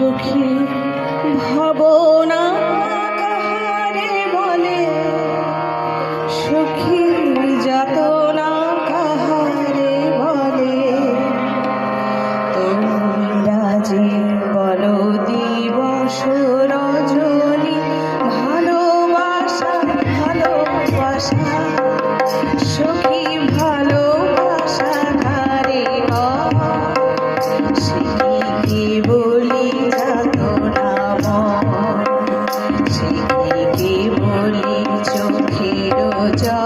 চোখে ভাবনা কাহারে বলে? সুখীর যাতনা কাহারে বলে? তোমরা যে বলো দিবস রজনী, ভালোবাসা ভালোবাসা chao.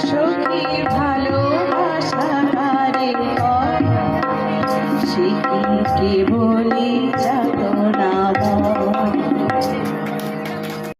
সখী ভালোবাসা কারে সে কি বলি যাত না?